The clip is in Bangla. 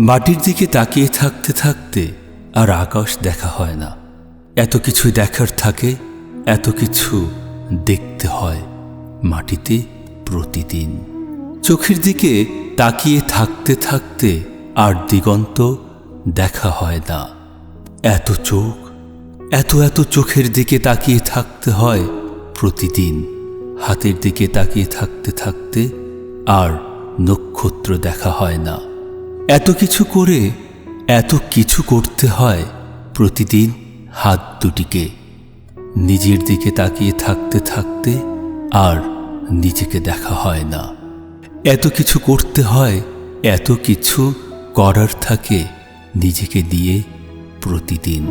মাটির দিকে তাকিয়ে থাকতে থাকতে আর আকাশ দেখা হয় না। এত কিছু দেখার থাকে, এত কিছু দেখতে হয় মাটিতে প্রতিদিন। চোখের দিকে তাকিয়ে থাকতে থাকতে আর দিগন্ত দেখা হয় না। এত চোখ, এত এত চোখের দিকে তাকিয়ে থাকতে হয় প্রতিদিন। হাতের দিকে তাকিয়ে থাকতে থাকতে আর নক্ষত্র দেখা হয় না। এত কিছু করে এত কিছু করতে হয় প্রতিদিন হাত দুটিকে। নিজের দিকে তাকিয়ে থাকতে থাকতে আর নিজেকে দেখা হয় না। এত কিছু করতে হয়, এত কিছু করার থাকে নিজেকে দিয়ে প্রতিদিন।